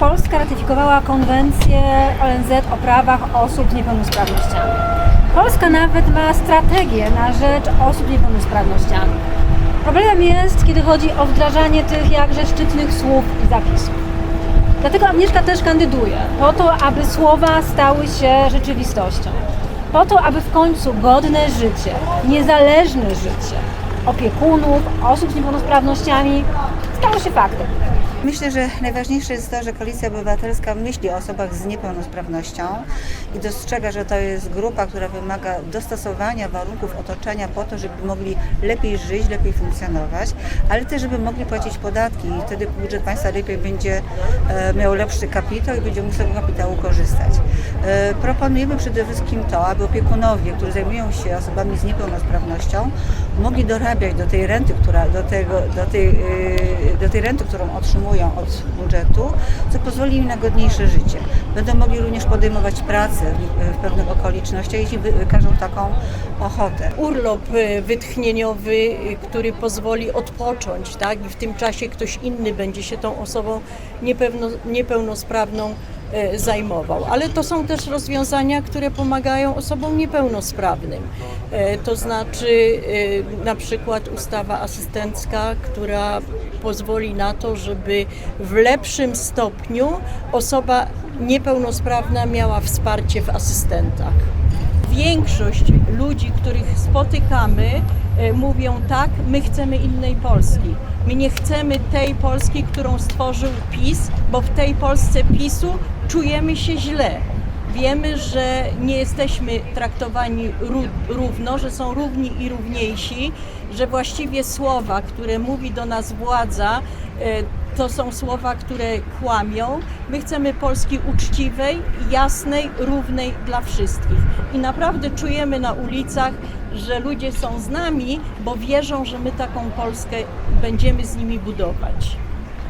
Polska ratyfikowała konwencję ONZ o prawach osób z niepełnosprawnościami. Polska nawet ma strategię na rzecz osób z niepełnosprawnościami. Problemem jest, kiedy chodzi o wdrażanie tych jakże szczytnych słów i zapisów. Dlatego Agnieszka też kandyduje, po to, aby słowa stały się rzeczywistością. Po to, aby w końcu godne życie, niezależne życie opiekunów, osób z niepełnosprawnościami stało się faktem. Myślę, że najważniejsze jest to, że Koalicja Obywatelska myśli o osobach z niepełnosprawnością i dostrzega, że to jest grupa, która wymaga dostosowania warunków otoczenia po to, żeby mogli lepiej żyć, lepiej funkcjonować, ale też, żeby mogli płacić podatki i wtedy budżet państwa lepiej będzie e, miał lepszy kapitał i będzie mógł z tego kapitału korzystać. E, Proponujemy przede wszystkim to, aby opiekunowie, którzy zajmują się osobami z niepełnosprawnością, mogli dorabiać do tej renty, która, do, tego, do, tej, yy, do tej renty, którą otrzymują od budżetu, co pozwoli im na godniejsze życie. Będą mogli również podejmować pracę w, pewnych okolicznościach, jeśli wy- wykażą taką ochotę. urlop e, wytchnieniowy, e, który pozwoli odpocząć, tak? I w tym czasie ktoś inny będzie się tą osobą niepełnosprawną zajmował. Ale to są też rozwiązania, które pomagają osobom niepełnosprawnym. E, To znaczy e, na przykład ustawa asystencka, która pozwoli na to, żeby w lepszym stopniu osoba niepełnosprawna miała wsparcie w asystentach większość ludzi, których spotykamy, e, mówią tak, my chcemy innej Polski. My nie chcemy tej Polski, którą stworzył PiS, bo w tej Polsce PiSu czujemy się źle. Wiemy, że nie jesteśmy traktowani ró- równo, że są równi i równiejsi, że właściwie słowa, które mówi do nas władza, e, to są słowa, które kłamią. My chcemy Polski uczciwej, jasnej, równej dla wszystkich. I naprawdę czujemy na ulicach, że ludzie są z nami, bo wierzą, że my taką Polskę będziemy z nimi budować.